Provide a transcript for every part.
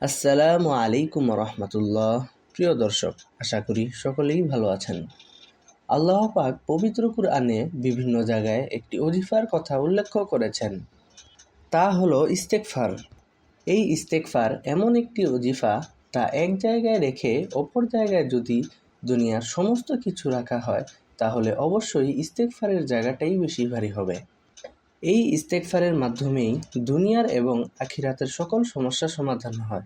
আসসালামু আলাইকুম রহমতুল্লাহ। প্রিয় দর্শক, আশা করি সকলেই ভালো আছেন। আল্লাহ পাক পবিত্র কুরআনে বিভিন্ন জায়গায় একটি অজিফার কথা উল্লেখ করেছেন। তা হলো ইস্তেকফার এই ইস্তেকফার এমন একটি অজিফা তা এক জায়গায় রেখে অপর জায়গায় যদি দুনিয়ার সমস্ত কিছু রাখা হয়, তাহলে অবশ্যই ইস্তেকফারের জায়গাটাই বেশি ভারী হবে। এই ইস্তেকফারের মাধ্যমেই দুনিয়ার এবং আখিরাতের সকল সমস্যা সমাধান হয়।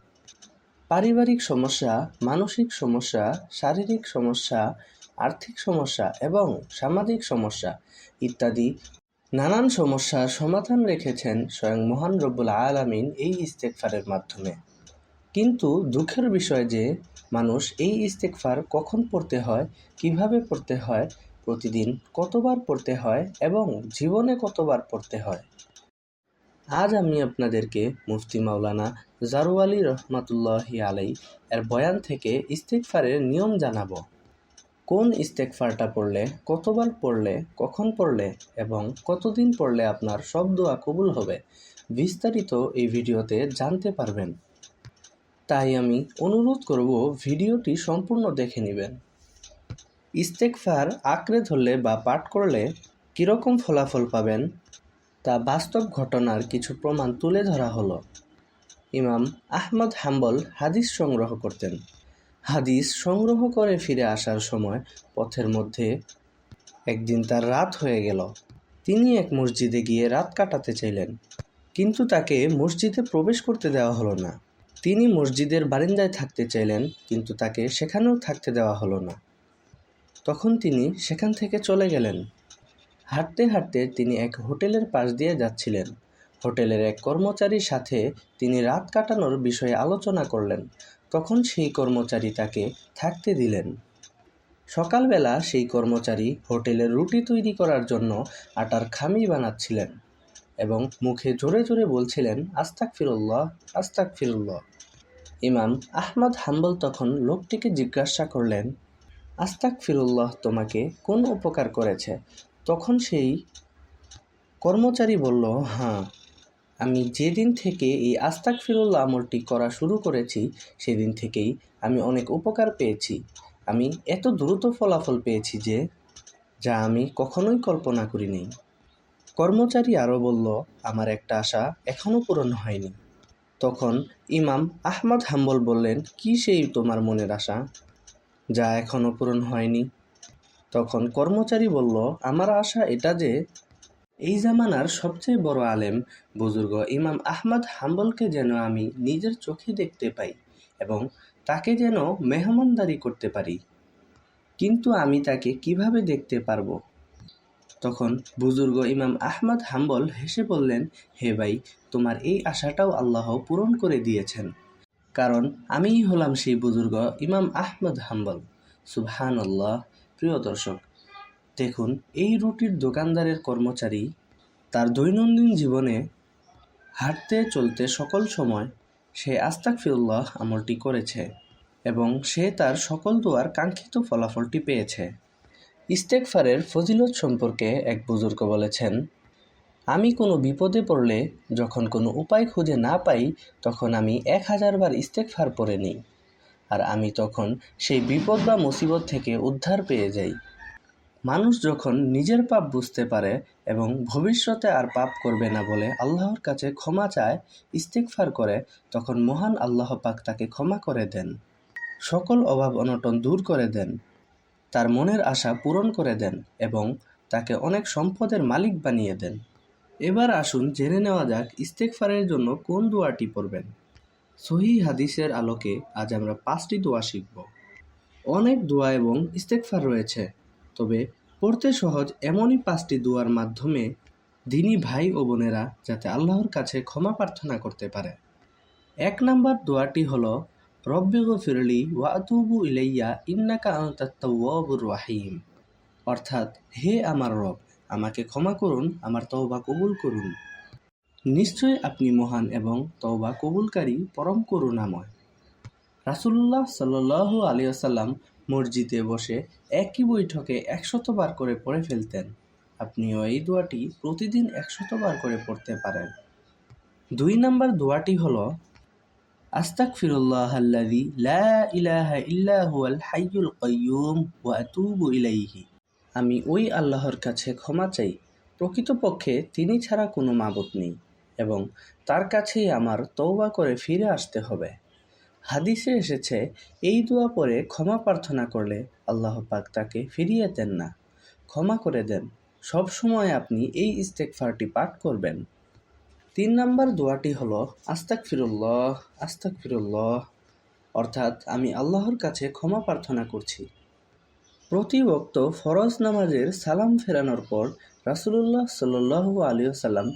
পারিবারিক সমস্যা, মানসিক সমস্যা, শারীরিক সমস্যা, আর্থিক সমস্যা এবং সামাজিক সমস্যা ইত্যাদি নানান সমস্যার সমাধান রেখেছেন স্বয়ং মহান রব্বুল আলামিন এই ইস্তেকফারের মাধ্যমে। কিন্তু দুঃখের বিষয় যে, মানুষ এই ইস্তেকফার কখন পড়তে হয়, কীভাবে পড়তে হয় প্রতিদিন কতবার পড়তে হয় এবং জীবনে কতবার পড়তে হয়? আজ আমি আপনাদেরকে মুফতি মাওলানা জারুয়ালি রহমাতুল্লাহি আলাই এর বয়ান থেকে ইস্তেকফারের নিয়ম জানাব। কোন ইস্তেকফারটা পড়লে, কতবার পড়লে, কখন পড়লে এবং কতদিন পড়লে আপনার সব দোয়া কবুল হবে বিস্তারিত এই ভিডিওতে জানতে পারবেন। তাই আমি অনুরোধ করব ভিডিওটি সম্পূর্ণ দেখে নেবেন। ইস্তেকফার আঁকড়ে ধরলে বা পাঠ করলে কীরকম ফলাফল পাবেন, তা বাস্তব ঘটনার কিছু প্রমাণ তুলে ধরা হলো। ইমাম আহমদ হাম্বল হাদিস সংগ্রহ করতেন। হাদিস সংগ্রহ করে ফিরে আসার সময় পথের মধ্যে একদিন তার রাত হয়ে গেল। তিনি এক মসজিদে গিয়ে রাত কাটাতে চাইলেন, কিন্তু তাকে মসজিদে প্রবেশ করতে দেওয়া হলো না। তিনি মসজিদের বারিন্দায় থাকতে চাইলেন, কিন্তু তাকে সেখানেও থাকতে দেওয়া হলো না। তখন তিনি সেখান থেকে চলে গেলেন। হাঁটতে হাঁটতে তিনি এক হোটেলের পাশ দিয়ে যাচ্ছিলেন। হোটেলের এক কর্মচারীর সাথে তিনি রাত কাটানোর বিষয়ে আলোচনা করলেন। তখন সেই কর্মচারী তাকে থাকতে দিলেন। সকালবেলা সেই কর্মচারী হোটেলের রুটি তৈরি করার জন্য আটার খামি বানাচ্ছিলেন এবং মুখে জোরে জোরে বলছিলেন আস্তাক ফিরুল্লাহ আস্তাক ফিরুল্লাহ ইমাম আহমদ হাম্বল তখন লোকটিকে জিজ্ঞাসা করলেন আস্তাক ফিরুল্লাহ তোমাকে কোন উপকার করেছে? তখন সেই কর্মচারী বলল হ্যাঁ আমি যেদিন থেকে এই আস্তাক ফিরুল্লাহ আমলটি করা শুরু করেছি, সেদিন থেকেই আমি অনেক উপকার পেয়েছি। আমি এত দ্রুত ফলাফল পেয়েছি যে, যা আমি কখনোই কল্পনা করিনি। কর্মচারী আরও বলল, আমার একটা আশা এখনও পূরণ হয়নি। তখন ইমাম আহমদ হাম্বল বললেন, কি সেই তোমার মনের আশা? যা এখনও পূরণ হয়নি। তখন কর্মচারী বলল, আমার আশা এটা যে এই জামানার সবচেয়ে বড় আলেম, বুজুর্গ ইমাম আহমদ হাম্বলকে যেন আমি নিজের চোখে দেখতে পাই এবং তাকে যেন মেহমানদারি করতে পারি। কিন্তু আমি তাকে কীভাবে দেখতে পারব? তখন বুজুর্গ ইমাম আহমদ হাম্বল হেসে বললেন, হে ভাই, তোমার এই আশাটাও আল্লাহ পূরণ করে দিয়েছেন। কারণ আমিই হলাম সেই বুজুর্গ ইমাম আহমদ হাম্বল। সুবহান আল্লাহ প্রিয় দর্শক, দেখুন, এই রুটির দোকানদারের কর্মচারী তার দৈনন্দিন জীবনে হাঁটতে চলতে সকল সময় সে আস্তাক ফিরুল্লাহ আমলটি করেছে এবং সে তার সকল দোয়ার কাঙ্ক্ষিত ফলাফলটি পেয়েছে। ইস্তেকফারের ফজিলত সম্পর্কে এক বুজুর্গ বলেছেন আমি কোনো বিপদে পড়লে, যখন কোনো উপায় খুঁজে না পাই, তখন আমি এক হাজারবার ইস্তেকফার পরে নিই। আর আমি তখন সেই বিপদ বা মুসিবত থেকে উদ্ধার পেয়ে যাই। মানুষ যখন নিজের পাপ বুঝতে পারে এবং ভবিষ্যতে আর পাপ করবে না বলে আল্লাহর কাছে ক্ষমা চায় ইস্তেকফার করে, তখন মহান আল্লাহ পাক তাকে ক্ষমা করে দেন। সকল অভাব অনটন দূর করে দেন। তার মনের আশা পূরণ করে দেন এবং তাকে অনেক সম্পদের মালিক বানিয়ে দেন। এবার আসুন জেনে নেওয়া যাক ইস্তেকফারের জন্য কোন দোয়াটি পড়বেন। সহি হাদিসের আলোকে আজ আমরা পাঁচটি দোয়া শিখব। অনেক দোয়া এবং ইস্তেকফার রয়েছে, তবে পড়তে সহজ এমনই পাঁচটি দোয়ার মাধ্যমে দিনী ভাই ও বোনেরা যাতে আল্লাহর কাছে ক্ষমা প্রার্থনা করতে পারে। এক নম্বর দোয়াটি হলো, রব্বে ফিরলি ওয়াতুবু ইলাইয়া ইন্নাকা আন্তাত্তাওয়াবুর রাহিম। অর্থাৎ, হে আমার রব আমাকে ক্ষমা করুন, আমার তওবা কবুল করুন। নিশ্চয় আপনি মহান এবং তওবা কবুলকারী পরম করুণাময়। রাসুল্লাহ সাল্লাহ আলিয়াল্লাম মসজিদে বসে একই বৈঠকে একশতবার করে পড়ে ফেলতেন। আপনিও এই দোয়াটি প্রতিদিন একশতবার করে পড়তে পারেন। দুই নম্বর দোয়াটি হলো, আস্তাগফিরুল্লাহ আল্লাযী লা ইলাহা ইল্লা হুয়াল হাইয়ুল কাইয়্যুম ওয়া ইলাইহি। আমি ওই আল্লাহর কাছে ক্ষমা চাই। প্রকৃতপক্ষে তিনি ছাড়া কোনো মাবুদ নেই এবং তার কাছেই আমার তৌবা করে ফিরে আসতে হবে। হাদিসে এসেছে, এই দোয়া পরে ক্ষমা প্রার্থনা করলে আল্লাহ পাক তাকে ফিরিয়ে দেন না। ক্ষমা করে দেন। সব সময় আপনি এই ইস্তেকফারটি পাঠ করবেন। তিন নম্বর দোয়াটি হলো আস্তাক ফিরুল্লাহ আস্তাক ফিরুল্লাহ অর্থাৎ আমি আল্লাহর কাছে ক্ষমা প্রার্থনা করছি। প্রতি বক্ত ফরজ নামাজের সালাম ফেরানোর পর রাসুলুল্লাহ সাল্লু আলিয়াল্লাম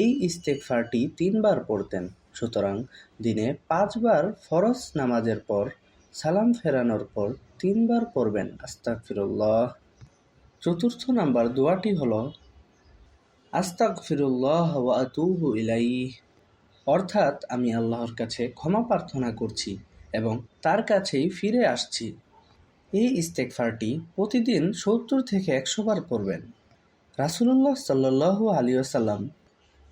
এই ইস্তেকফারটি তিনবার পড়তেন। সুতরাং দিনে পাঁচবার ফরজ নামাজের পর সালাম ফেরানোর পর তিনবার পড়বেন। আস্তাক ফিরুল্লাহ চতুর্থ নাম্বার দোয়াটি হল আস্তাক ফিরুল্লাহ আতুবু ইলাই অর্থাৎ আমি আল্লাহর কাছে ক্ষমা প্রার্থনা করছি এবং তার কাছেই ফিরে আসছি। এই ইস্তেকফারটি প্রতিদিন সত্তর থেকে একশো বার পড়বেন। রাসুলুল্লাহ সাল্লাহ আলী আসাল্লাম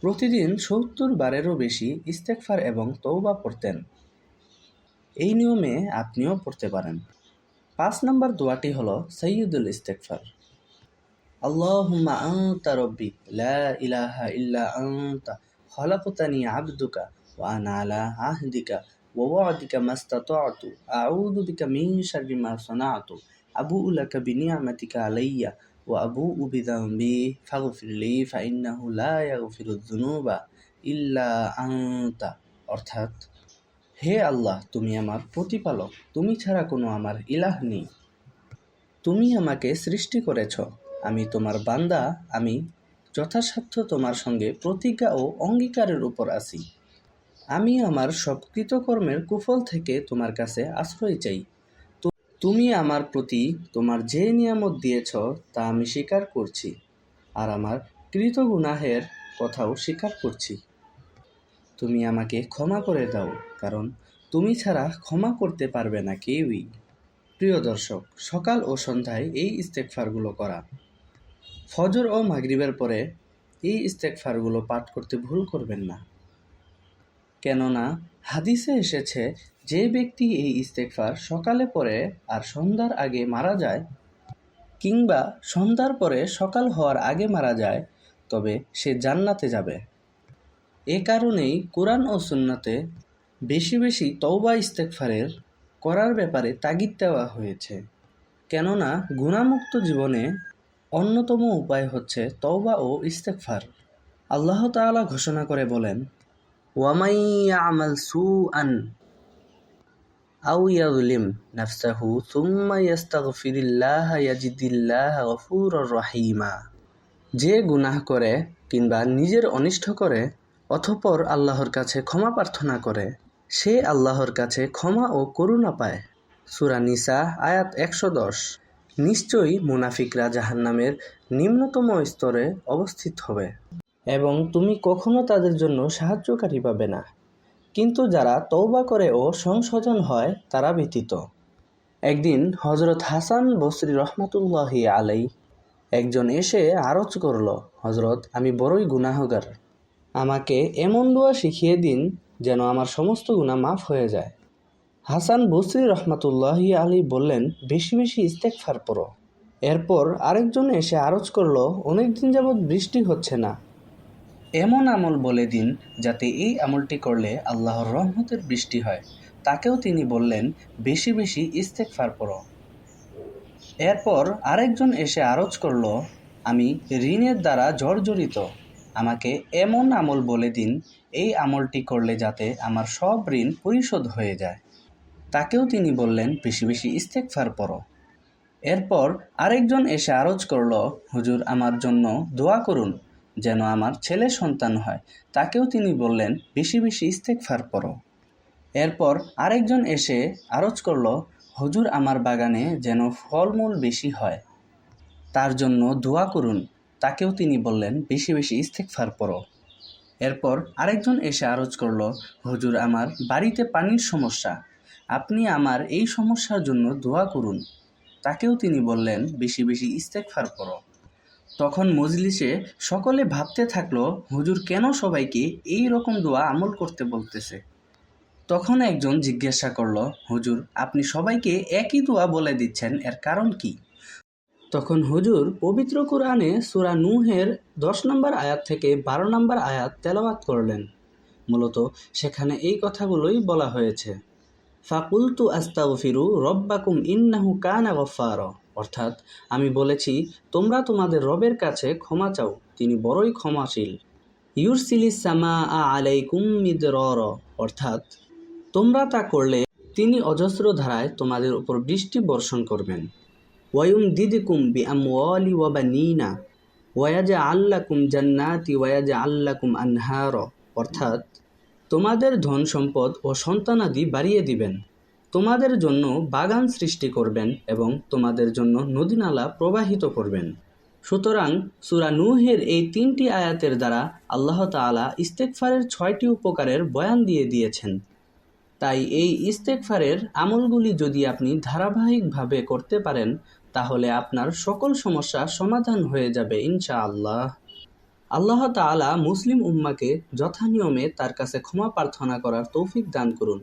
প্রতিদিন সত্তর বারেরও বেশি ইস্তেকফার এবং তৌবা পড়তেন। এই নিয়মে আপনিও পড়তে পারেন। পাঁচ নম্বর দোয়াটি হল সৈয়দুল ইস্তেকফার আল্লাহুম্মা আনতা রব্বি, লা ইলাহা ইল্লা আনতা, খলাকতানি আবদুকা, ওয়া আনা আলা আহদিকা ووعدك ما استطعت أعوذ بك من شر ما صنعت أبوء لك بنعمتك علي وأبوء بذنبي فاغفر لي فإنه لا يغفر الذنوب إلا أنت অর্থাৎ হে আল্লাহ তুমি আমার প্রতিপালক তুমি ছাড়া কোনো আমার ইলাহ নেই তুমি আমাকে সৃষ্টি করেছ আমি তোমার বান্দা আমি যথাসাধ্য তোমার সঙ্গে প্রতিজ্ঞা ও অঙ্গীকারের উপর আছি আমি আমার সব কৃতকর্মের কুফল থেকে তোমার কাছে আশ্রয় চাই। তুমি আমার প্রতি তোমার যে নিয়ামত দিয়েছ, তা আমি স্বীকার করছি আর আমার কৃত গুনাহের কথাও স্বীকার করছি। তুমি আমাকে ক্ষমা করে দাও, কারণ তুমি ছাড়া ক্ষমা করতে পারবে না কেউই। প্রিয় দর্শক, সকাল ও সন্ধ্যায় এই ইস্তেকফারগুলো করা। ফজর ও মাগরিবের পরে এই ইস্তেকফারগুলো পাঠ করতে ভুল করবেন না। কেননা হাদিসে এসেছে, যে ব্যক্তি এই ইস্তেকফার সকালে পরে আর সন্ধ্যার আগে মারা যায় কিংবা সন্ধ্যার পরে সকাল হওয়ার আগে মারা যায়, তবে সে জান্নাতে যাবে। এ কারণেই কোরআন ও সুন্নাতে বেশি বেশি তওবা ইস্তেকফারের করার ব্যাপারে তাগিদ দেওয়া হয়েছে। কেননা গুণামুক্ত জীবনে অন্যতম উপায় হচ্ছে তওবা ও ইস্তেকফার আল্লাহ তাআলা ঘোষণা করে বলেন ওয়ামাই আমাল সু আন আউ নাফসাহু সুম্মা ইয়াস্তাগফিরিল্লাহ ইয়াজিদিল্লাহ গফুরুর রহিমা যে গুনাহ করে কিংবা নিজের অনিষ্ট করে অথপর আল্লাহর কাছে ক্ষমা প্রার্থনা করে, সে আল্লাহর কাছে ক্ষমা ও করুণা পায়। সুরা নিসা, আয়াত একশো দশ। নিশ্চয়ই মুনাফিকরা জাহান্নামের নিম্নতম স্তরে অবস্থিত হবে। এবং তুমি কখনো তাদের জন্য সাহায্যকারী পাবে না। কিন্তু যারা তৌবা করে ও সংশোধন হয়, তারা ব্যতীত। একদিন হজরত হাসান বসরি রহমতুল্লাহি আলাই একজন এসে আরজ করল হজরত আমি বড়ই গুনাহগার। আমাকে এমন দোয়া শিখিয়ে দিন যেন আমার সমস্ত গুনাহ মাফ হয়ে যায়। হাসান বসরি রহমাতুল্লাহি আলী বললেন, বেশি বেশি ইস্তেকফার পড়ো এরপর আরেকজন এসে আরজ করল, অনেক দিন যাবৎ বৃষ্টি হচ্ছে না। এমন আমল বলে দিন যাতে এই আমলটি করলে আল্লাহর রহমতের বৃষ্টি হয়। তাকেও তিনি বললেন, বেশি বেশি ইস্তেকফার পড়ো এরপর আরেকজন এসে আরজ করল, আমি ঋণের দ্বারা জর্জরিত। আমাকে এমন আমল বলে দিন, এই আমলটি করলে যাতে আমার সব ঋণ পরিশোধ হয়ে যায়। তাকেও তিনি বললেন, বেশি বেশি ইস্তেকফার পড়ো এরপর আরেকজন এসে আরজ করল, হুজুর, আমার জন্য দোয়া করুন। যেন আমার ছেলে সন্তান হয়। তাকেও তিনি বললেন, বেশি বেশি ইস্তেকফার পড়ো এরপর আরেকজন এসে আরজ করল, হুজুর, আমার বাগানে যেন ফলমূল বেশি হয়। তার জন্য দোয়া করুন। তাকেও তিনি বললেন, বেশি বেশি ইস্তেকফার পড়ো এরপর আরেকজন এসে আরজ করল, হুজুর, আমার বাড়িতে পানির সমস্যা। আপনি আমার এই সমস্যার জন্য দোয়া করুন। তাকেও তিনি বললেন, বেশি বেশি ইস্তেকফার পড়ো তখন মজলিসে সকলে ভাবতে থাকল, হুজুর কেন সবাইকে এই রকম দোয়া আমল করতে বলতেছে? তখন একজন জিজ্ঞাসা করল, হুজুর, আপনি সবাইকে একই দোয়া বলে দিচ্ছেন, এর কারণ কি? তখন হুজুর পবিত্র কোরআনে সূরা নুহের দশ নম্বর আয়াত থেকে বারো নম্বর আয়াত তেলাওয়াত করলেন। মূলত সেখানে এই কথাগুলোই বলা হয়েছে, ফাকুলতু আস্তাগফিরু রব্বাকুম ইন্নাহু কানা গফফার। অর্থাৎ আমি বলেছি, তোমরা তোমাদের রবের কাছে ক্ষমা চাও, তিনি বড়ই ক্ষমাশীল। ইউরসিলিস সামা আলাইকুম মিদরর। অর্থাৎ, তোমরা তা করলে তিনি অজস্র ধারায় তোমাদের উপর বৃষ্টি বর্ষণ করবেন। ওয়ায়ুম দিদিকুম বি আমওয়ালি ওয়া বানিনা ওয়াজা আল্লাকুম জান্নাতি ওয়াজা আল্লাকুম আনহার। অর্থাৎ, তোমাদের ধন সম্পদ ও সন্তানাদি বাড়িয়ে দিবেন। তোমাদের জন্য বাগান সৃষ্টি করবেন এবং তোমাদের জন্য নদীনালা প্রবাহিত করবেন। সুতরাং সুরা নুহের এই তিনটি আয়াতের দ্বারা আল্লাহ তাআলা ইস্তেকফারের ছয়টি উপকারের বয়ান দিয়ে দিয়েছেন। তাই এই ইস্তেকফারের আমলগুলি যদি আপনি ধারাবাহিকভাবে করতে পারেন, তাহলে আপনার সকল সমস্যা সমাধান হয়ে যাবে ইনশাআল্লাহ। আল্লাহ তাআলা মুসলিম উম্মাকে যথানিয়মে তার কাছে ক্ষমা প্রার্থনা করার তৌফিক দান করুন।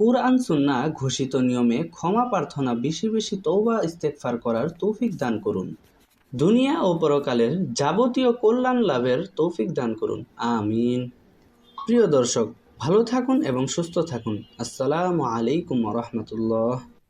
কুরআন সুন্না ঘোষিত নিয়মে ক্ষমা প্রার্থনা, বেশি বেশি তৌবা ইস্তেকফার করার তৌফিক দান করুন। দুনিয়া ও পরকালের যাবতীয় কল্যাণ লাভের তৌফিক দান করুন। আমিন। প্রিয় দর্শক, ভালো থাকুন এবং সুস্থ থাকুন। আসসালামু আলাইকুম রহমতুল্লাহ।